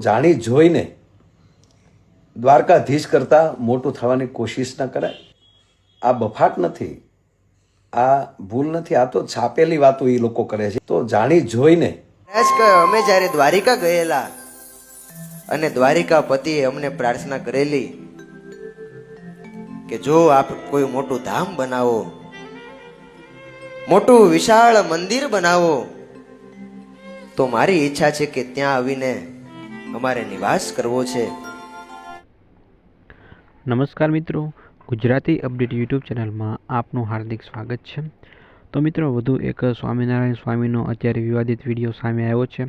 જાણી જોઈને દ્વારકાધીશ કરતાં મોટું થવાની કોશિશ ન કરાય. આ બફાટ નથી. આ ભૂલ નથી. આ તો છાપેલી વાતો એ લોકો કરે છે. તો જાણી જોઈને અમે જ્યારે દ્વારિકા ગયેલા અને દ્વારિકા પતિએ અમને પ્રાર્થના કરેલી કે જો આપ કોઈ મોટું ધામ બનાવો, મોટું વિશાળ મંદિર બનાવો, તો મારી ઈચ્છા છે કે ત્યાં આવીને અમારે નિવાસ કરવો છે. નમસ્કાર મિત્રો ગુજરાતી અપડેટ યુટ્યુબ ચેનલમાં આપનું હાર્દિક સ્વાગત છે. તો મિત્રો વધુ એક સ્વામિનારાયણ સ્વામીનો અત્યારે વિવાદિત વીડિયો સામે આવ્યો છે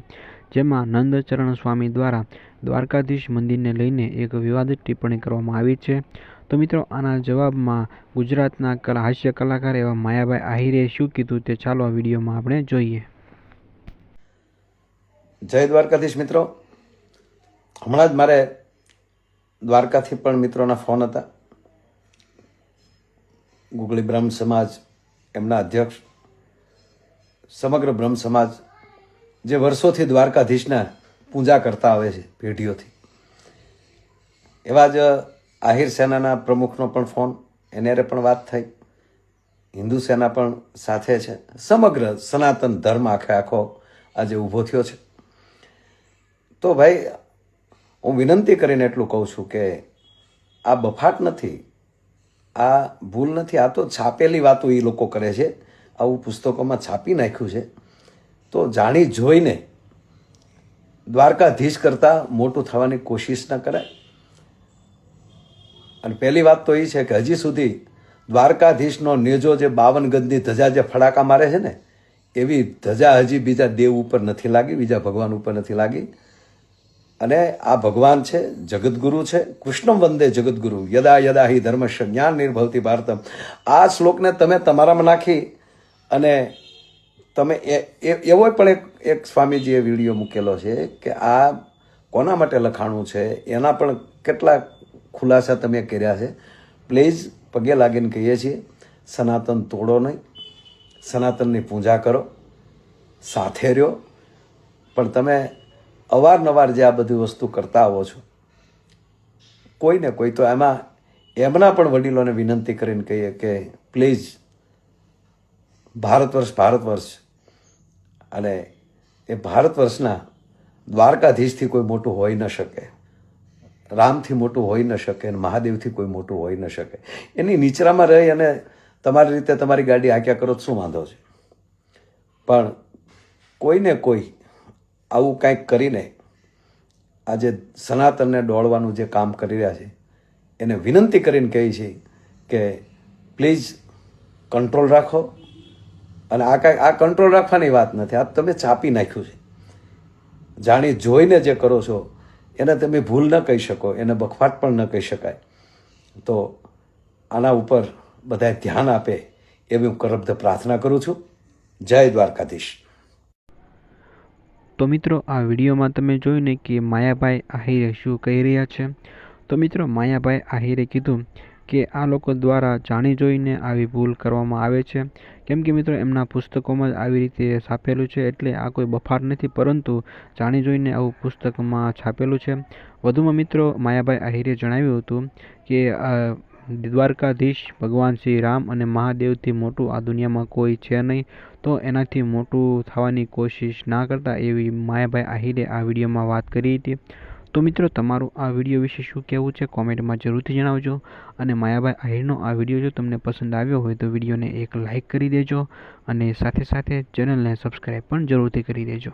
જેમાં નંદચરણ સ્વામી દ્વારા દ્વારકાધીશ મંદિરને લઈને એક વિવાદિત ટિપ્પણી કરવામાં આવી છે. તો મિત્રો આના જવાબમાં ગુજરાતના કલા હાસ્ય કલાકાર એવા માયાભાઈ આહિરે શું કીધું તે ચાલો આ વિડીયોમાં આપણે જોઈએ. જય દ્વારકાધીશ મિત્રો. હમણાં જ મારે દ્વારકાથી પણ મિત્રોના ફોન હતા. ગુગળી બ્રહ્મ સમાજ એમના અધ્યક્ષ, સમગ્ર બ્રહ્મ સમાજ જે વર્ષોથી દ્વારકાધીશના પૂજા કરતા આવે છે પેઢીઓથી. એવા જ આહિર સેનાના પ્રમુખનો પણ ફોન એને પણ વાત થઈ. હિન્દુ સેના પણ સાથે છે. સમગ્ર સનાતન ધર્મ આખે આખો આજે ઊભો થયો છે. તો ભાઈ હું વિનંતી કરીને એટલું કહું છું કે આ બફાટ નથી, આ ભૂલ નથી, આ તો છાપેલી વાતો એ લોકો કરે છે, આવું પુસ્તકોમાં છાપી નાખ્યું છે. તો જાણી જોઈને દ્વારકાધીશ કરતાં મોટું થવાની કોશિશ ન કરાય. અને પહેલી વાત તો એ છે કે હજી સુધી દ્વારકાધીશનો નેજો જે બાવન ગજની ધજા જે ફડાકા મારે છે ને, એવી ધજા હજી બીજા દેવ ઉપર નથી લાગી, બીજા ભગવાન ઉપર નથી લાગી. અને આ ભગવાન છે, જગદગુરુ છે, કૃષ્ણમ વંદે જગદગુરુ. યદા યદા હિ ધર્મશ જ્ઞાન નિર્ભવતી ભારતમ. આ શ્લોકને તમે તમારામાં નાખી અને તમે એ- એવો પણ એક એક સ્વામીજીએ વીડિયો મૂકેલો છે કે આ કોના માટે લખાણું છે, એના પણ કેટલા ખુલાસા તમે કર્યા છે. પ્લીઝ પગે લાગીને કહીએ છીએ, સનાતન તોડો નહીં, સનાતનની પૂજા કરો, સાથે રહ્યો. પણ તમે અવારનવાર જે આ બધી વસ્તુ કરતા આવો છો, કોઈને કોઈ તો એમાં, એમના પણ વડીલોને વિનંતી કરીને કહીએ કે પ્લીઝ ભારત વર્ષ ભારત વર્ષ અને એ ભારત વર્ષના દ્વારકાધીશથી કોઈ મોટું હોઈ ન શકે, રામથી મોટું હોઈ ન શકે, અને મહાદેવથી કોઈ મોટું હોઈ ન શકે. એની નીચરામાં રહી અને તમારી રીતે તમારી ગાડી હાંક્યા કરો શું વાંધો છે? પણ કોઈને કોઈ આવું કાંઈક કરીને આજે સનાતનને દોડવાનું જે કામ કરી રહ્યા છે, એને વિનંતી કરીને કહી છે કે પ્લીઝ કંટ્રોલ રાખો. અને આ કાંઈ આ કંટ્રોલ રાખવાની વાત નથી, આ તમે ચાપી નાખ્યું છે. જાણી જોઈને જે કરો છો, એને તમે ભૂલ ન કહી શકો, એને બખવાટ પણ ન કહી શકાય. તો આના ઉપર બધાએ ધ્યાન આપે એવી હું કરબ્ધ પ્રાર્થના કરું છું. જય દ્વારકાધીશ. તો મિત્રો, આ વિડીયોમાં તમે જોયું કે માયાભાઈ આહિરે શું કહી રહ્યા છે? તો મિત્રો, માયાભાઈ આહિરે કીધું કે આ લોકો દ્વારા જાણી જોઈને આવી ભૂલ કરવામાં આવે છે. કેમ કે મિત્રો, એમના પુસ્તકોમાં જ આવી રીતે છાપેલું છે, એટલે આ કોઈ બફાટ નથી, પરંતુ જાણી જોઈને આવું પુસ્તકમાં છાપેલું છે. વધુમાં મિત્રો, માયાભાઈ આહિરે જણાવ્યું હતું કે દ્વારકાધીશ ભગવાન શ્રી રામ અને મહાદેવથી મોટું આ દુનિયામાં કોઈ છે નહીં, તો એનાથી મોટું થવાની કોશિશ ના કરતા એવી માયાભાઈ આહિરે આ વિડીયોમાં વાત કરી હતી. તો મિત્રો, તમારું આ વીડિયો વિશે શું કહેવું છે કોમેન્ટમાં જરૂરથી જણાવજો અને માયાભાઈ આહિરનો આ વીડિયો જો તમને પસંદ આવ્યો હોય તો વિડીયોને એક લાઇક કરી દેજો અને સાથે સાથે ચેનલને સબસ્ક્રાઈબ પણ જરૂરથી કરી દેજો.